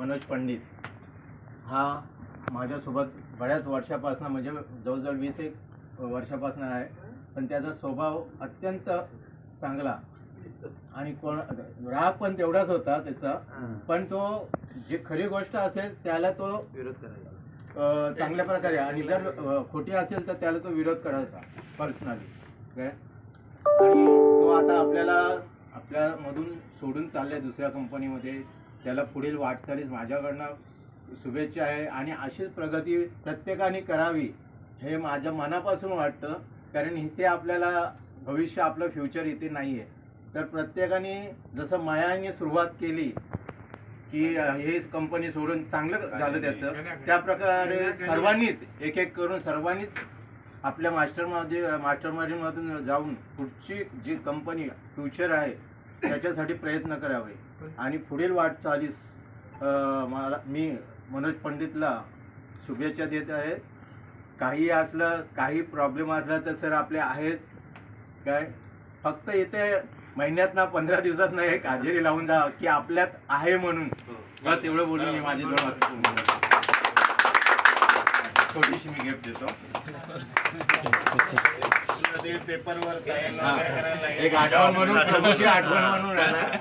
मनोज पंडित. हा माझ्यासोबत बऱ्याच वर्षापासून म्हणजे जवळजवळ वीस एक वर्षापासून आहे. पण त्याचा स्वभाव अत्यंत चांगला. आणि कोण राग पण तेवढाच होता त्याचा. पण तो जी खरी गोष्ट असेल त्याला तो विरोध करायचा. चांगल्या प्रकारे आणि जर खोटी असेल तर त्याला तो विरोध करायचा पर्सनली काय आणि तो आता आपल्याला आपल्यामधून सोडून चाललाय दुसऱ्या कंपनीमध्ये त्याला पुढील वाटचालीस माझ्याकडनं शुभेच्छा आहे. आणि अशीच प्रगती प्रत्येकाने करावी हे माझ्या मनापासून वाटतं. कारण इथे आपल्याला भविष्य आपलं फ्युचर इथे नाही आहे तर प्रत्येकाने जसं मायाने सुरुवात केली की हे कंपनी सोडून चांगलं झालं त्याचं त्या प्रकारे सर्वांनीच एक एक करून सर्वांनीच आपल्या मास्टरमध्ये मास्टरमाइंडमधून जाऊन पुढची जी कंपनी फ्युचर आहे त्याच्यासाठी प्रयत्न करावे. आणि पुढील वाटचालीस मला मी मनोज पंडितला शुभेच्छा देत आहे. काही असलं काही प्रॉब्लेम असला तर सर आपले आहेत. काय? फक्त इथे महिन्यात ना पंधरा दिवसात ना एक हजेरी लावून जा की आपल्यात आहे म्हणून. हो. बस एवढं बोलून मी माझी दोन वाक्य पूर्ण करतो. छोटीशी मी गिफ्ट देतो पेपरवर हा. एक आठवण म्हणून प्रभूची आठवण म्हणून राहणार